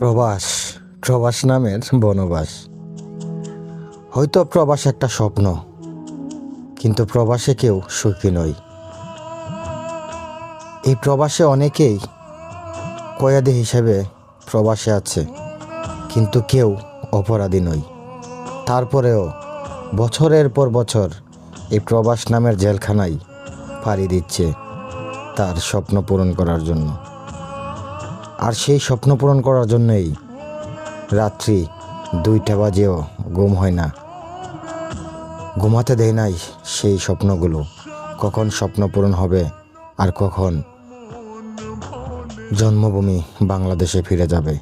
প্রবাস প্রবাস নামের বনবাস। হয়তো প্রবাস একটা স্বপ্ন, কিন্তু প্রবাসে কেউ সুখী নয় এই প্রবাসে অনেকেই কয়াদি হিসেবে প্রবাসে আছে, কিন্তু কেউ অপরাধী নয় তারপরেও বছরের পর বছর এই প্রবাস নামের জেলখানায় পাড়ি দিচ্ছে তার স্বপ্ন পূরণ করার জন্য। আর সেই স্বপ্ন পূরণ করার জন্যই রাত্রি দুইটা বাজেও ঘুম হয় না। ঘুমাতে দেয় নাই সেই স্বপ্নগুলো। কখন স্বপ্ন পূরণ হবে আর কখন জন্মভূমি বাংলাদেশে ফিরে যাবে।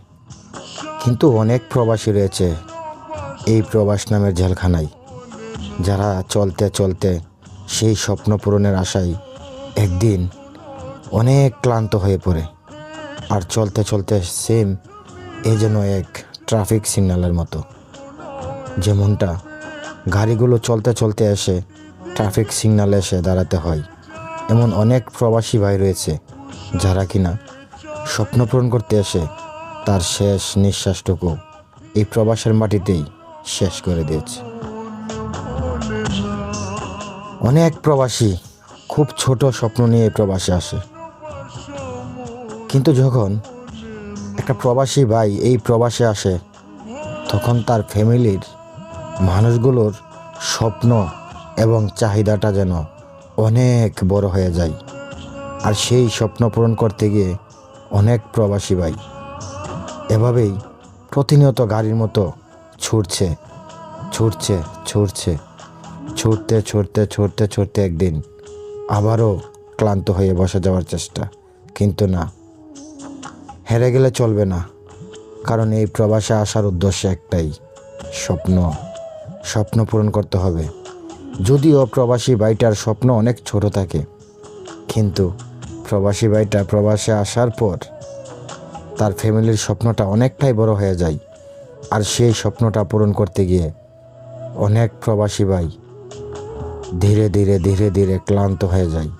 কিন্তু অনেক প্রবাসী রয়েছে এই প্রবাস নামের জেলখানায়, যারা চলতে চলতে সেই স্বপ্ন পূরণের আশায় একদিন অনেক ক্লান্ত হয়ে পড়ে। আর চলতে চলতে সেম এ যেন এক ট্রাফিক সিগন্যালের মতো। যেমনটা গাড়িগুলো চলতে চলতে এসে ট্রাফিক সিগন্যালে এসে দাঁড়াতে হয়। এমন অনেক প্রবাসী ভাই রয়েছে যারা কিনা স্বপ্ন পূরণ করতে এসে তার শেষ নিঃশ্বাসটুকু এই প্রবাসের মাটিতেই শেষ করে দিয়েছে। অনেক প্রবাসী খুব ছোট স্বপ্ন নিয়ে প্রবাসে আসে। কিন্তু যখন একটা প্রবাসী ভাই এই প্রবাসে আসে, তখন তার ফ্যামিলির মানুষগুলোর স্বপ্ন এবং চাহিদাটা যেন অনেক বড় হয়ে যায়। আর সেই স্বপ্ন পূরণ করতে গিয়ে অনেক প্রবাসী ভাই এভাবেই প্রতিনিয়ত গাড়ির মতো ছুটছে ছুটছে ছুটছে, ছুটতে ছুটতে ছুটতে ছুটতে একদিন আবারও ক্লান্ত হয়ে বসে যাওয়ার চেষ্টা। কিন্তু না হেরে গেলে চলবে না। কারণ এই প্রবাসে আসার উদ্দেশ্য একটাই, স্বপ্ন। স্বপ্ন পূরণ করতে হবে। যদিও প্রবাসী ভাইটার স্বপ্ন অনেক ছোট থাকে, কিন্তু প্রবাসী ভাইটা প্রবাসে আসার পর তার ফ্যামিলির স্বপ্নটা অনেকটাই বড় হয়ে যায়। আর সেই স্বপ্নটা পূরণ করতে গিয়ে অনেক প্রবাসী ভাই ধীরে ধীরে ধীরে ধীরে ক্লান্ত হয়ে যায়।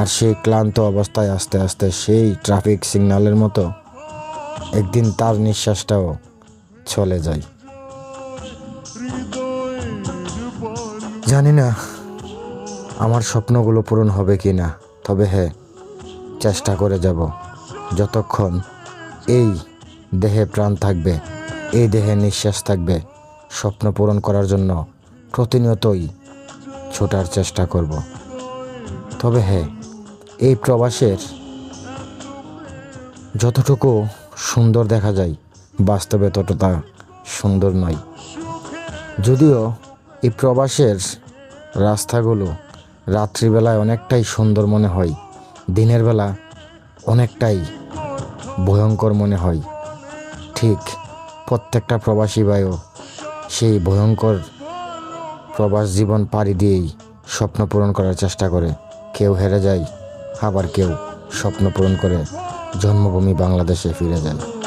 আর সেই ক্লান্ত অবস্থায় আস্তে আস্তে সেই ট্রাফিক সিগন্যালের মতো একদিন তার নিঃশ্বাসটাও চলে যায়। জানি না আমার স্বপ্নগুলো পূরণ হবে কি না, তবে হ্যাঁ চেষ্টা করে যাব। যতক্ষণ এই দেহে প্রাণ থাকবে, এই দেহে নিঃশ্বাস থাকবে, স্বপ্ন পূরণ করার জন্য প্রতিনিয়তই ছোটার চেষ্টা করব। তবে হ্যাঁ এই প্রবাসের যতটুকু সুন্দর দেখা যায়, বাস্তবে ততটা সুন্দর নয়। যদিও এই প্রবাসের রাস্তাগুলো রাত্রিবেলায় অনেকটাই সুন্দর মনে হয়, দিনের বেলা অনেকটাই ভয়ঙ্কর মনে হয়। ঠিক প্রত্যেকটা প্রবাসী ভাইও সেই ভয়ঙ্কর প্রবাস জীবন পাড়ি দিয়েই স্বপ্ন পূরণ করার চেষ্টা করে। কেউ হেরে যায় আবার কেউ স্বপ্ন পূরণ করে জন্মভূমি বাংলাদেশে ফিরে যায়।